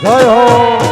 加油,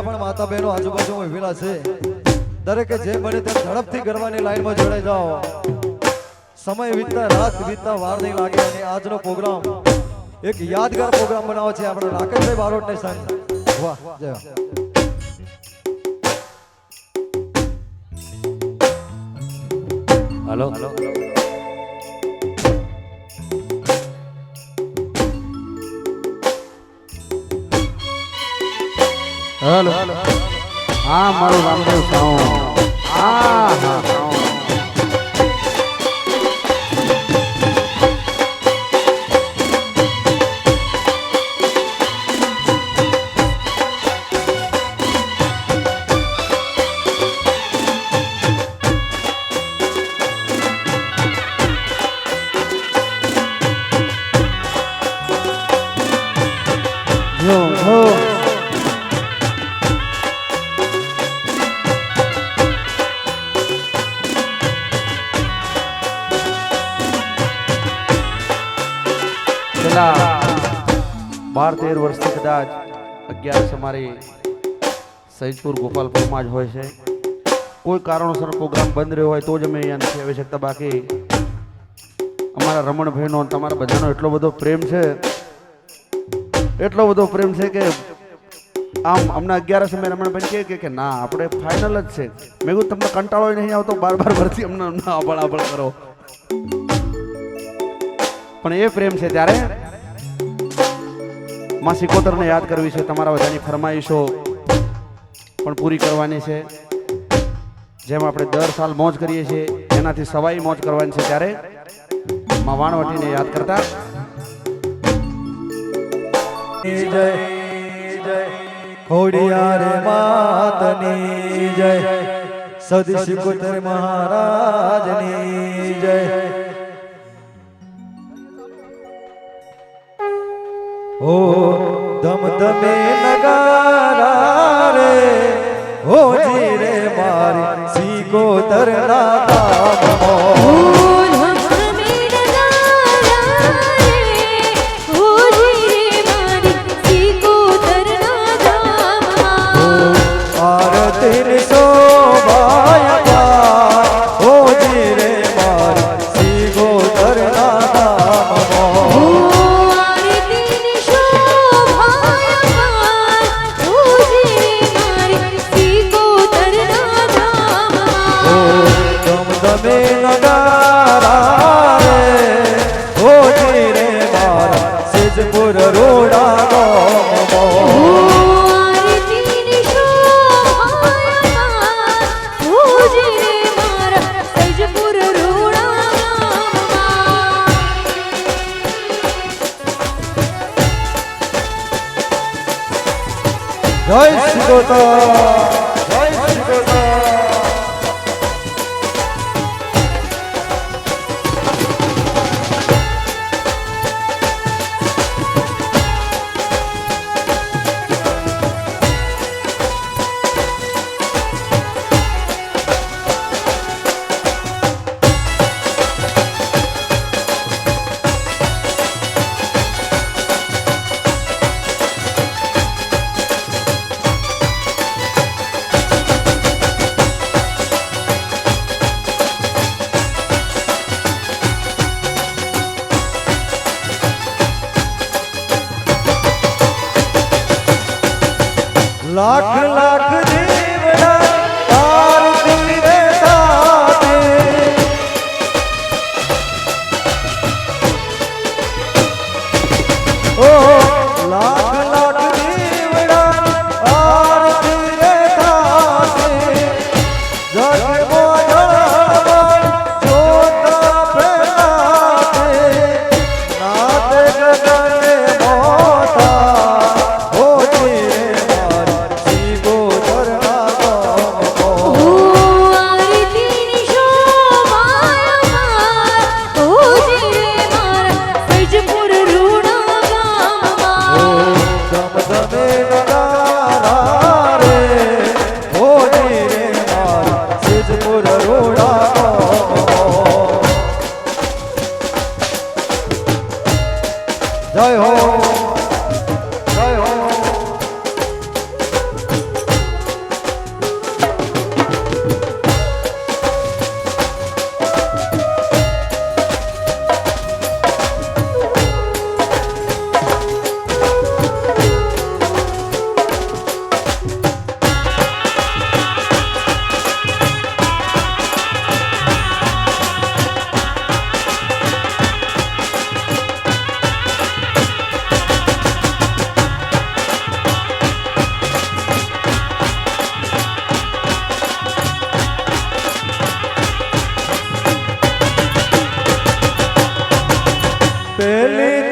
જેટલા પણ માતા બહેનો આજુબાજુ ઉભેલા છે. દરેકે જે બને તે ઝડપથી ગરબાની લાઈનમાં જોડાઈ જાઓ. સમય વીતતા રાત વીતતા વાર નહીં લાગે અને આજનો પ્રોગ્રામ એક યાદગાર પ્રોગ્રામ બનાવો છે આપણે રાકેશભાઈ બારોટને સંગ. વાહ જય હલો હલો. હા મારું રામદેવ સાઉન્ડ. હા હા. અમારી સૈદપુર ગોપાલપુરમાં જ હોય છે. કોઈ કારણોસર પ્રોગ્રામ બંધ રહ્યો હોય તો જ અમે અહીંયા નથી આવી શકતા. બાકી અમારા રમણભાઈનો તમારા બધાનો એટલો બધો પ્રેમ છે, એટલો બધો પ્રેમ છે કે આમ અમને અગિયારસ અમે રમણભાઈ કહે કે- ના, આપણે ફાઇનલ જ છે. મેં કહું તમને કંટાળો નહીં આવતો બાર બાર વર્ષથી અમને અમને આબળ આબળ કરો. પણ એ પ્રેમ છે ત્યારે માં સિકોતરને યાદ કરવી છે, તમારા બધાની ફરમાઈશો પણ પૂરી કરવાની છે. જેમ આપણે દર સાલ મોજ કરીએ છીએ, એનાથી સવાઈ મોજ કરવાની છે ત્યારે માં વાણવટીને યાદ કરતા. જય જય, ખોડિયાર માતની જય, સદી સિકોતર મહારાજની જય. ઓ ધમ ધમે નગારા રે ઓ જી રે મારી શિકોતર ના લાખ લાખ feliz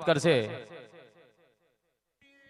સ્વાગત કરશે.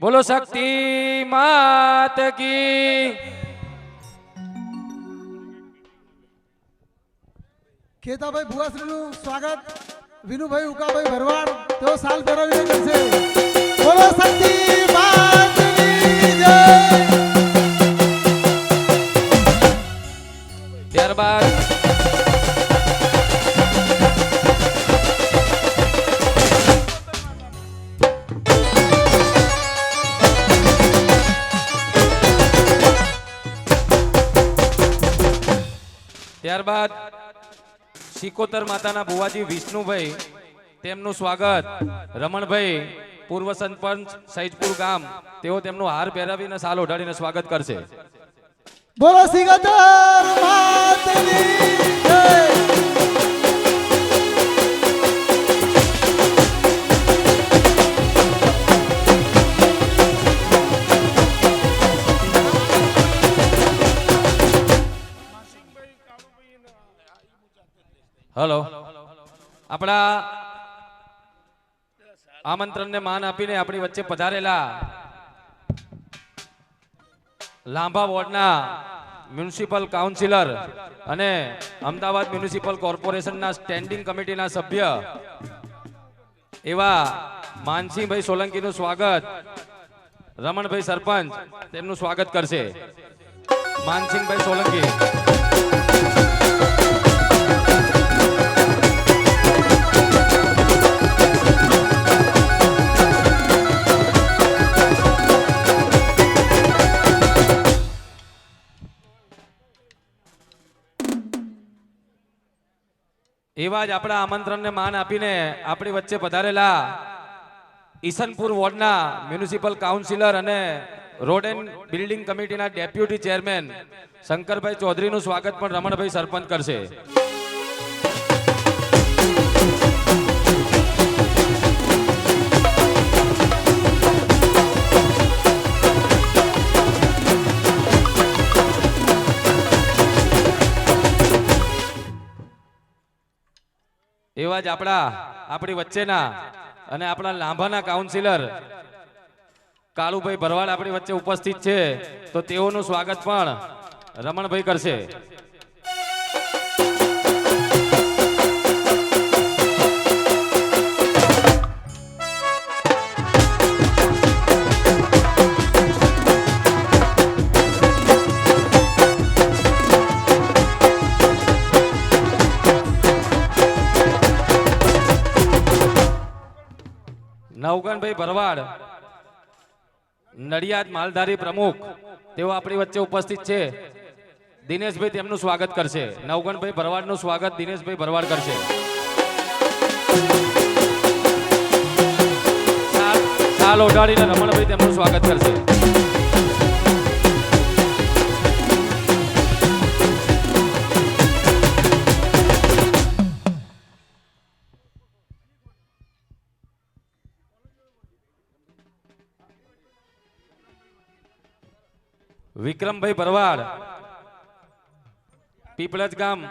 બોલો શક્તિ માત કી. ખેતાભાઈ ભુવાશ્રીનું સ્વાગત. વિનુભાઈ ઉકાભાઈ ભરવાડ તેઓ સાલ ફેરવી કરશે. બોલો શક્તિ જય. ત્યારબાદ ત્યારબાદ સિકોતર માતાના ભુવાજી વિષ્ણુભાઈ, તેમનું સ્વાગત. રમણભાઈ, પૂર્વ સરપંચ સૈજપુર ગામ, તેઓ તેમનું હાર પહેરાવીને સાલ ઓઢાડીને સ્વાગત કરશે. બોલો સિગતર માતની આપણા આમંત્રણને માન આપીને આપણી વચ્ચે પધારેલા લાંબા વોર્ડના મ્યુનિસિપલ કાઉન્સિલર અને અમદાવાદ મ્યુનિસિપલ કોર્પોરેશનના સ્ટેન્ડિંગ કમિટીના સભ્ય એવા માનસિંહભાઈ સોલંકીનું સ્વાગત. રમણભાઈ સરપંચ, તેમનું સ્વાગત કરશે. માનસિંહભાઈ સોલંકી. એવા જ આપણા આમંત્રણને માન આપીને આપણી વચ્ચે પધારેલા ઈસનપુર વોર્ડના મ્યુનિસિપલ કાઉન્સિલર અને રોડ એન્ડ બિલ્ડિંગ કમિટીના ડેપ્યુટી ચેરમેન શંકરભાઈ ચૌધરીનું સ્વાગત પણ રમણભાઈ સરપંચ કરશે. એવા જ આપણા, આપણી વચ્ચેના અને આપણા લાંભાના કાઉન્સિલર કાળુભાઈ ભરવાડ આપણી વચ્ચે ઉપસ્થિત છે. તો તેઓનું સ્વાગત પણ રમણભાઈ કરશે. નવગણભાઈ ભરવાડ. નડિયાદ માલધારી પ્રમુખ, તેઓ આપણી વચ્ચે ઉપસ્થિત છે. દિનેશભાઈ તેમનું સ્વાગત કરશે. નવગણભાઈ ભરવાડનું સ્વાગત દિનેશભાઈ ભરવાડ કરશે. શાલ ઓઢાડીને રમણભાઈ તેમનું સ્વાગત કરશે. વિક્રમભાઈ ભરવાડ, પીપળજ ગામ.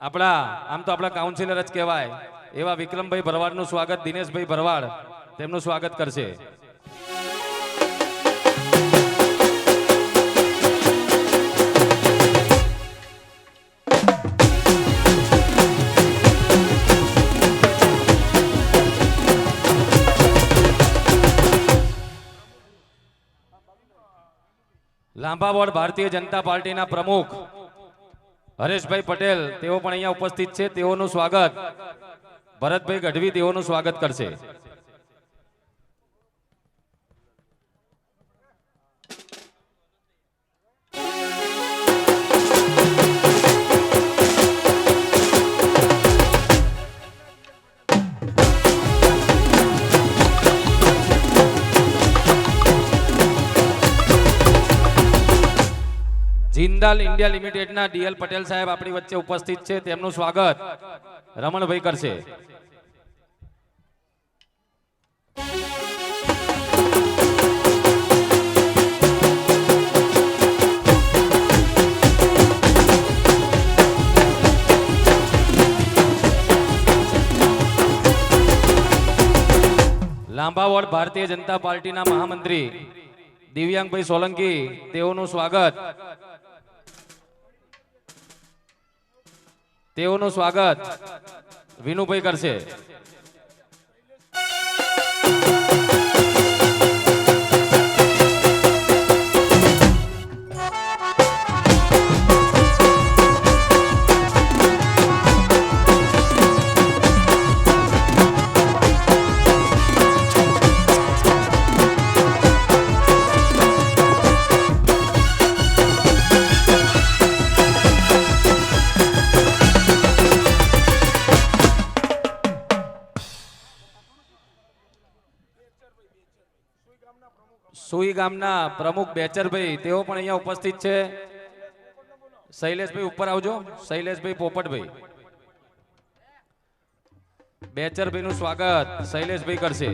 આપણા, આમ તો આપણા કાઉન્સિલર જ કહેવાય. એવા વિક્રમભાઈ ભરવાડનું સ્વાગત દિનેશભાઈ ભરવાડ તેમનું સ્વાગત કરશે. લાંબા વોર્ડ ભારતીય જનતા પાર્ટીના પ્રમુખ હરેશભાઈ પટેલ, તેઓ પણ અહીંયા ઉપસ્થિત છે. તેઓનું સ્વાગત. ભરતભાઈ ગઢવી તેઓનું સ્વાગત કરશે. જિંદાલ ઇન્ડિયા લિમિટેડના ડીએલ પટેલ સાહેબ આપણી વચ્ચે ઉપસ્થિત છે. તેમનું સ્વાગત રમણભાઈ કરશે. લાંબા વોર્ડ ભારતીય જનતા પાર્ટીના મહામંત્રી દિવ્યાંગભાઈ સોલંકી, તેઓનું સ્વાગત. તેઓનું સ્વાગત વિનુભાઈ કરશે. ગામના પ્રમુખ બેચરભાઈ, તેઓ પણ અહીંયા ઉપસ્થિત છે. શૈલેષભાઈ ઉપર આવજો. શૈલેષભાઈ પોપટભાઈ. બેચરભાઈ નું સ્વાગત. શૈલેષભાઈ કરશે.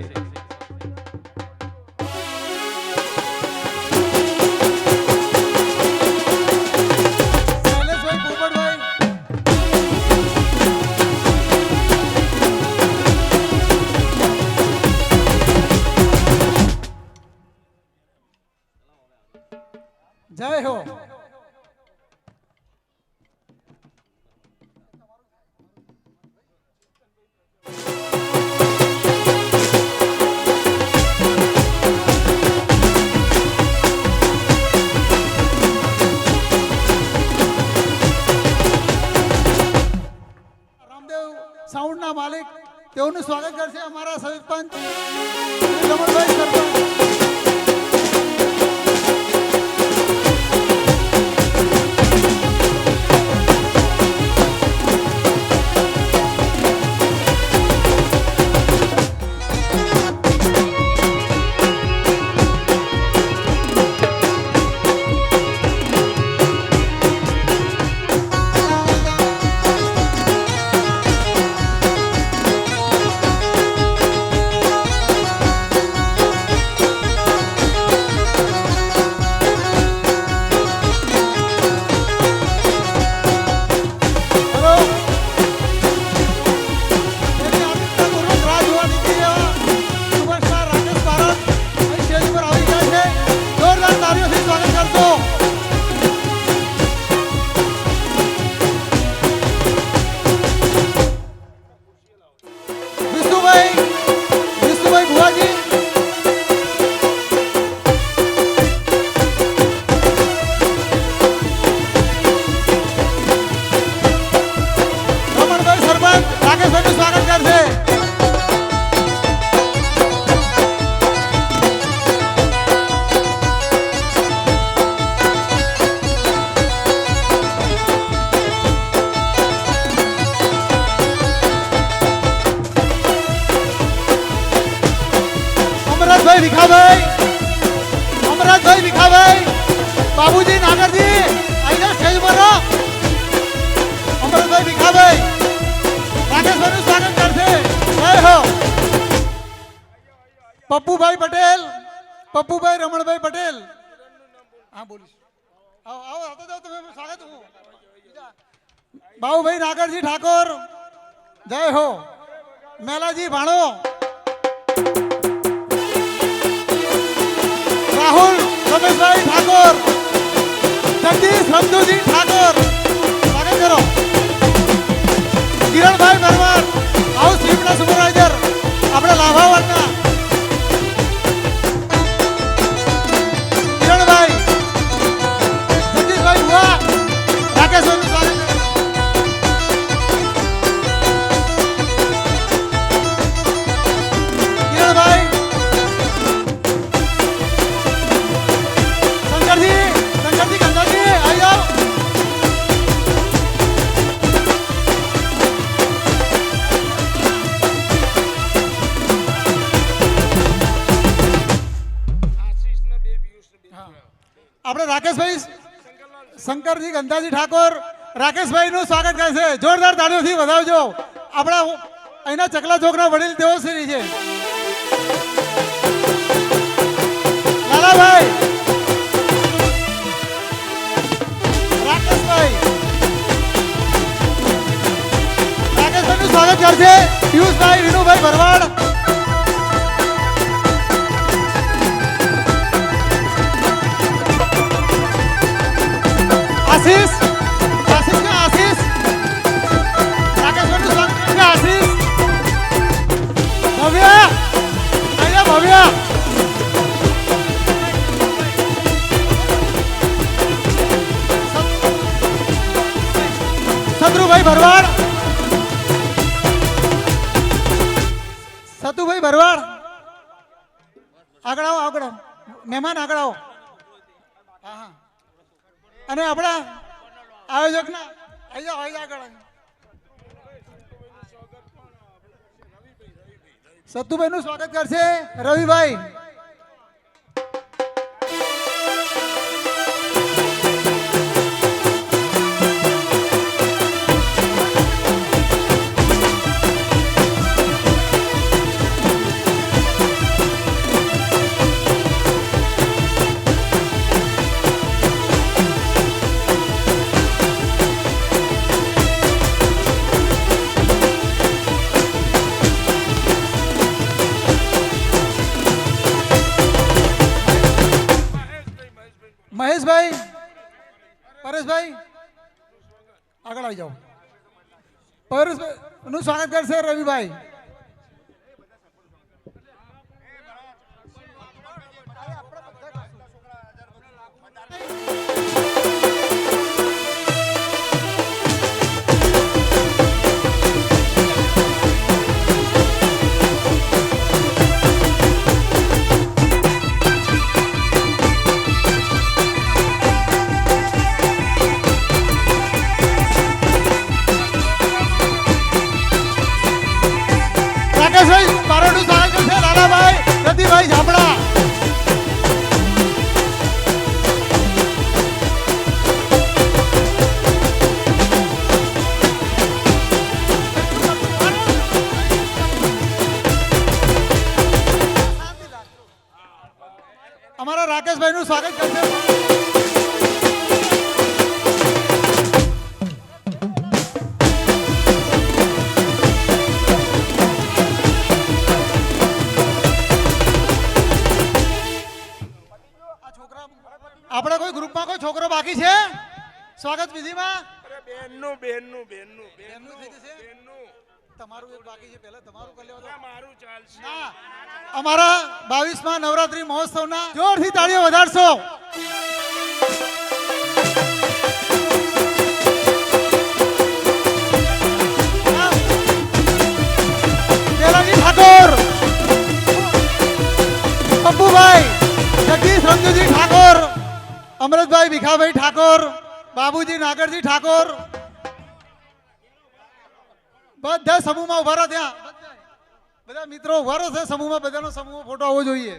મેલાજી ભાણો. રાહુલ, રમેશભાઈ ઠાકોર, જગદીશ રમદુજી ઠાકોર. સ્વાગત કરો. કિરણભાઈ પરમાર હાઉસ સ્વીપના સુપરવાઇઝર. આપણે લાભાવરના રાકેશભાઈ શંકરજી, ગંધાજી ઠાકોર, રાકેશભાઈનું સ્વાગત કરે છે. જોરદાર તાળીઓથી વધાવજો. આપણા અહીંના ચકલા ચોકના વડીલ તેઓ શ્રી છે. લાલાભાઈ. રાકેશભાઈ. નું સ્વાગત કરશે પિયુષભાઈ, વિનુભાઈ ભરવાડ. ભરવાડ આગળ આવો, આગળ મહેમાન, આગળ આવો. અને આપણા આયોજકના આવી જાઓ આવી આગળ. સતુભાઈનું સ્વાગત કરશે રવિભાઈ. મહેશભાઈ પરેશભાઈ આગળ આવી જાઓ. પરેશભાઈ નું સ્વાગત કરશે રવિભાઈ. અમારા રાકેશભાઈનું સ્વાગત કરશે. સ્વાગત વિધિમાં બેનનું બેનનું બેનનું એમનું થઈ જશે? તમારું એક બાકી છે પહેલા તમારું કરી લેવા. મારું ચાલશે. ના અમારા બાવીસમાં નવરાત્રી મહોત્સવના જોરથી તાળીઓ વધારશો. ઠાકોર પપ્પુભાઈ જગદીશ રંજુજી ઠાકોર અમૃતભાઈ ભીખાભાઈ ઠાકોર બાબુજી નાગરજી ઠાકોર. બધા સમૂહમાં ઊભા રહો ત્યાં. બધા મિત્રો ઊભા રહો છે સમૂહમાં, બધાનો સમૂહ ફોટો આવવો જોઈએ.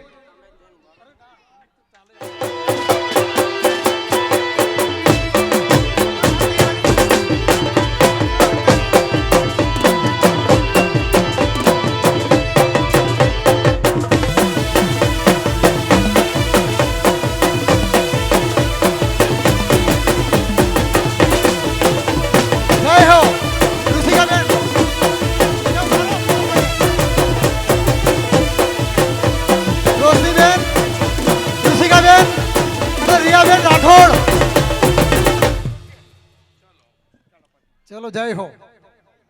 રિયાબેન રાઠોડ ચલો જય હો